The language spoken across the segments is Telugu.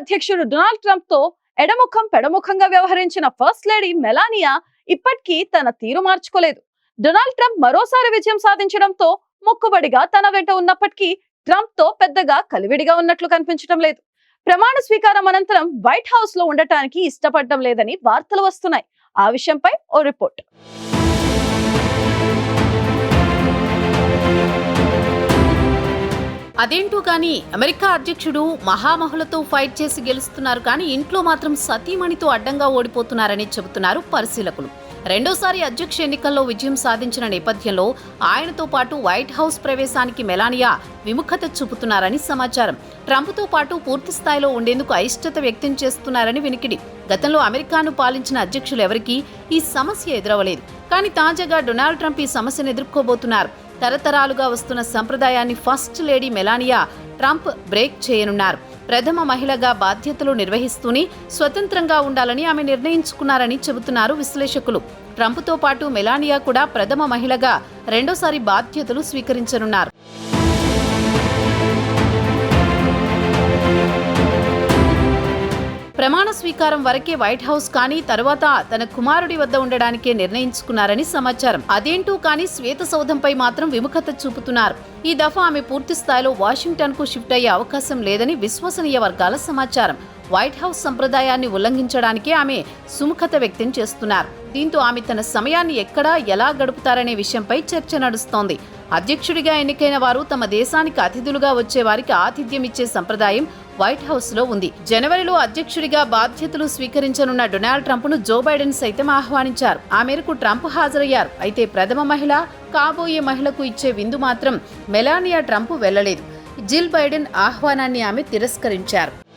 అధ్యక్షుడు డొనాల్డ్ ట్రంప్తో ఎడముఖం పెడముఖంగా వ్యవహరించిన ఫస్ట్ లేడీ మెలానియా ఇప్పటికీ తన తీరు మార్చుకోలేదు. డొనాల్డ్ ట్రంప్ మరోసారి విజయం సాధించడంతో మొక్కుబడిగా తన వెంట ఉన్నప్పటికీ ట్రంప్తో పెద్దగా కలివిడిగా ఉన్నట్లు కనిపించడం లేదు. ప్రమాణ స్వీకారం అనంతరం వైట్ హౌస్లో ఉండటానికి ఇష్టపడడం లేదని వార్తలు వస్తున్నాయి. ఆ విషయంపై ఓ రిపోర్ట్. అదేంటో కానీ అమెరికా అధ్యక్షుడు మహామహులతో ఫైట్ చేసి గెలుస్తున్నారు కానీ ఇంట్లో మాత్రం సతీమణితో అడ్డంగా ఓడిపోతున్నారని చెబుతున్నారు పరిశీలకులు. రెండోసారి అధ్యక్ష ఎన్నికల్లో విజయం సాధించిన నేపథ్యంలో ఆయనతో పాటు వైట్ హౌస్ ప్రవేశానికి మెలానియా విముఖత చూపుతున్నారని సమాచారం. ట్రంప్తో పాటు పూర్తి స్థాయిలో ఉండేందుకు అయిష్టత వ్యక్తం చేస్తున్నారని వినికిడి. గతంలో అమెరికాను పాలించిన అధ్యక్షులు ఎవరికీ ఈ సమస్య ఎదురవలేదు. కానీ తాజాగా డొనాల్డ్ ట్రంప్ ఈ సమస్యను ఎదుర్కోబోతున్నారు. తరతరాలుగా వస్తున్న సంప్రదాయాన్ని first lady Melania Trump break చేయనున్నారు. ప్రథమ మహిళగా బాధ్యతలు నిర్వహిస్తూనే స్వతంత్రంగా ఉండాలని ఆమె నిర్ణయించుకున్నారని చెబుతున్నారు విశ్లేషకులు. ట్రంప్తో పాటు మెలానియా కూడా ప్రథమ మహిళగా రెండోసారి బాధ్యతలు స్వీకరించనున్నారు. ప్రమాణ స్వీకారం వరకే వైట్ హౌస్ కానీ తర్వాత తన కుమారుడి వద్ద ఉండడానికే నిర్ణయించుకున్నారని సమాచారం. అదేంటూ కానీ శ్వేత సౌధంపై మాత్రం విముఖత చూపుతున్నారు. ఈ దఫా ఆమె పూర్తి స్థాయిలో వాషింగ్టన్కు షిఫ్ట్ అయ్యే అవకాశం లేదని విశ్వసనీయ వర్గాల సమాచారం. వైట్ హౌస్ సంప్రదాయాన్ని ఉల్లంఘించడానికి ఆమె సుముఖత వ్యక్తం చేస్తున్నారు. దీంతో ఆమె తన సమయాన్ని ఎక్కడా ఎలా గడుపుతారనే విషయంపై చర్చ నడుస్తోంది. అధ్యక్షుడిగా ఎన్నికైన వారు తమ దేశానికి అతిథులుగా వచ్చే వారికి ఆతిథ్యం ఇచ్చే సంప్రదాయం వైట్ హౌస్లో ఉంది. జనవరిలో అధ్యక్షుడిగా బాధ్యతలు స్వీకరించనున్న డొనాల్డ్ ట్రంప్ను జో బైడెన్ సైతం ఆహ్వానించారు. ఆ మేరకు ట్రంప్ హాజరయ్యారు. అయితే ప్రథమ మహిళ కాబోయే మహిళకు ఇచ్చే విందు మాత్రం మెలానియా ట్రంప్ వెళ్ళలేదు. జిల్ బైడెన్ ఆహ్వానాన్ని ఆమె తిరస్కరించారు.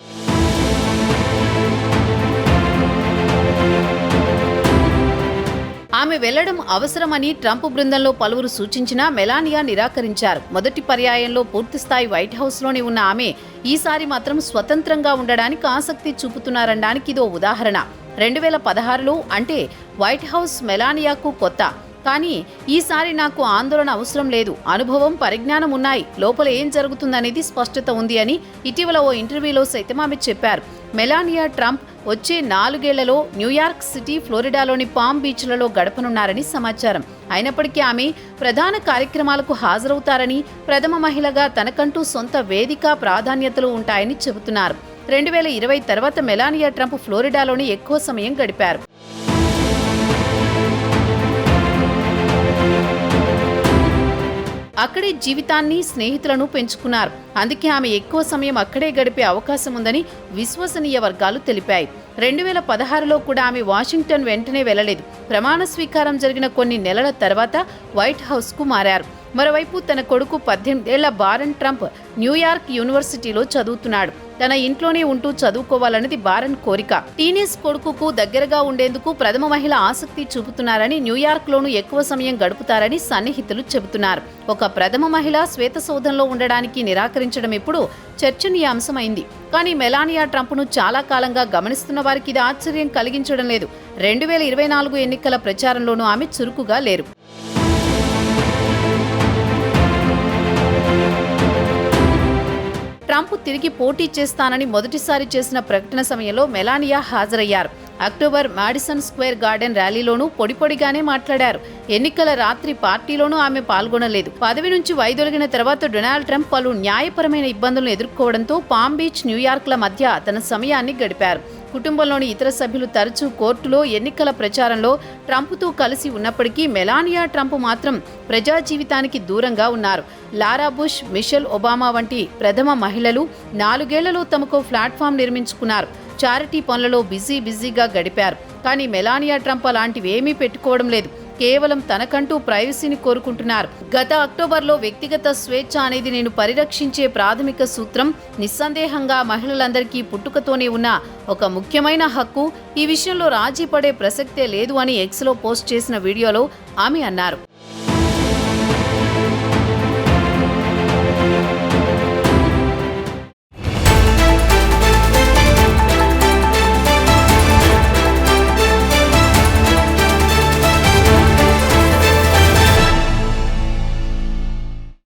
ఆమె వెళ్ళడం అవసరమని ట్రంప్ బృందంలో పలువురు సూచించినా మెలానియా నిరాకరించారు. మొదటి పర్యాయంలో పూర్తిస్థాయి వైట్ హౌస్లోనే ఉన్న ఆమె ఈసారి మాత్రం స్వతంత్రంగా ఉండడానికి ఆసక్తి చూపుతున్నారనడానికి ఇదో ఉదాహరణ. రెండు వేల పదహారులో అంటే వైట్ హౌస్ మెలానియాకు కొత్త. కానీ ఈసారి నాకు ఆందోళన అవసరం లేదు. అనుభవం పరిజ్ఞానం ఉన్నాయి. లోపల ఏం జరుగుతుందనేది స్పష్టత ఉంది అని ఇటీవల ఓ ఇంటర్వ్యూలో సైతం ఆమె చెప్పారు. మెలానియా ట్రంప్ వచ్చే నాలుగేళ్ళలో న్యూయార్క్ సిటీ ఫ్లోరిడాలోని పామ్ బీచ్లలో గడపనున్నారని సమాచారం. అయినప్పటికీ ఆమె ప్రధాన కార్యక్రమాలకు హాజరవుతారని ప్రథమ మహిళగా తనకంటూ సొంత వేదిక ప్రాధాన్యతలు ఉంటాయని చెబుతున్నారు. రెండు వేల ఇరవై తర్వాత మెలానియా ట్రంప్ ఫ్లోరిడాలోని ఎక్కువ సమయం గడిపారు. అక్కడే జీవితాన్ని స్నేహితులను పెంచుకున్నారు. అందుకే ఆమె ఎక్కువ సమయం అక్కడే గడిపే అవకాశం ఉందని విశ్వసనీయ వర్గాలు తెలిపాయి. రెండు వేల పదహారులో కూడా ఆమె వాషింగ్టన్ వెంటనే వెళ్ళలేదు ప్రమాణ స్వీకారం జరిగిన కొన్ని నెలల తర్వాత వైట్ హౌస్కు మారారు. మరోవైపు తన కొడుకు పద్దెనిమిదేళ్ళ బారన్ ట్రంప్ న్యూయార్క్ యూనివర్సిటీలో చదువుతున్నాడు. తన ఇంట్లోనే ఉంటూ చదువుకోవాలన్నది బారన్ కోరిక. టీనేజ్ కొడుకుకు దగ్గరగా ఉండేందుకు ప్రథమ మహిళ ఆసక్తి చూపుతున్నారని న్యూయార్క్లోనూ ఎక్కువ సమయం గడుపుతారని సన్నిహితులు చెబుతున్నారు. ఒక ప్రథమ మహిళ శ్వేత సౌధంలో ఉండడానికి నిరాకరించడం ఇప్పుడు చర్చనీయాంశమైంది. కానీ మెలానియా ట్రంప్ను చాలా కాలంగా గమనిస్తున్న వారికి ఇది ఆశ్చర్యం కలిగించడం లేదు. రెండు వేల ఇరవై నాలుగు ఎన్నికల ప్రచారంలోనూ ఆమె చురుకుగా లేరు. ట్రంప్ తిరిగి పోటీ చేస్తానని మొదటిసారి చేసిన ప్రకటన సమయంలో మెలానియా హాజరయ్యారు. అక్టోబర్ మాడిసన్ స్క్వేర్ గార్డెన్ ర్యాలీలోనూ పొడిపొడిగానే మాట్లాడారు. ఎన్నికల రాత్రి పార్టీలోనూ ఆమె పాల్గొనలేదు. పదవి నుంచి వైదొలిగిన తర్వాత డొనాల్డ్ ట్రంప్ పలు న్యాయపరమైన ఇబ్బందులను ఎదుర్కోవడంతో పామ్ బీచ్ న్యూయార్క్ల మధ్య తన సమయాన్ని గడిపారు. కుటుంబంలోని ఇతర సభ్యులు తరచూ కోర్టులో ఎన్నికల ప్రచారంలో ట్రంప్తో కలిసి ఉన్నప్పటికీ మెలానియా ట్రంప్ మాత్రం ప్రజా జీవితానికి దూరంగా ఉన్నారు. లారా బుష్ మిషెల్ ఒబామా వంటి ప్రథమ మహిళలు నాలుగేళ్ళలో తమకు ప్లాట్ఫామ్ నిర్మించుకున్నారు. చారిటీ పనులలో బిజీ బిజీగా గడిపారు. కానీ మెలానియా ట్రంప్ అలాంటివి ఏమీ పెట్టుకోవడం లేదు. కేవలం తనకంటూ ప్రైవసీని కోరుకుంటున్నారు. గత అక్టోబర్లో వ్యక్తిగత స్వేచ్ఛ అనేది నేను పరిరక్షించే ప్రాథమిక సూత్రం. నిస్సందేహంగా మహిళలందరికీ పుట్టుకతోనే ఉన్న ఒక ముఖ్యమైన హక్కు. ఈ విషయంలో రాజీ పడే ప్రసక్తే లేదు అని ఎక్స్లో పోస్ట్ చేసిన వీడియోలో ఆమె అన్నారు.